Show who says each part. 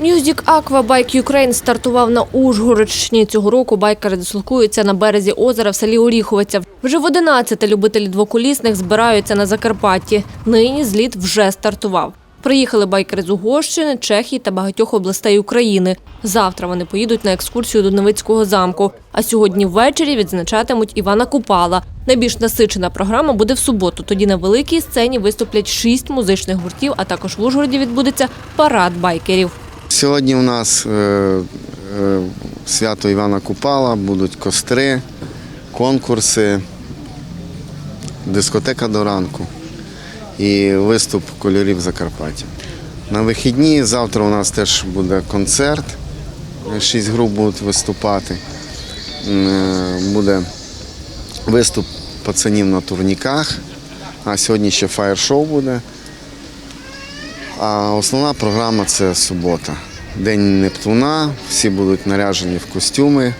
Speaker 1: Нордік Аква Байк Юкрейн стартував на Ужгородщині. Цього року байкери дислокуються на березі озера в селі Оріховиця. Вже в 11 любителі двоколісних збираються на Закарпатті. Нині зліт вже стартував. Приїхали байкери з Угорщини, Чехії та багатьох областей України. Завтра вони поїдуть на екскурсію до Новицького замку. А сьогодні ввечері відзначатимуть Івана Купала. Найбільш насичена програма буде в суботу. Тоді на великій сцені виступлять шість музичних гуртів, а також в Ужгороді відбудеться парад байкерів.
Speaker 2: Сьогодні у нас е, е, свято Івана Купала, будуть костри, конкурси, дискотека до ранку і виступ кольорів Закарпаття. На вихідні завтра у нас теж буде концерт. Шість груп будуть виступати. Е, Буде виступ пацанів на турніках, а сьогодні ще фаєр-шоу буде. А основна програма це субота. День Нептуна, всі будуть наряжені в костюми.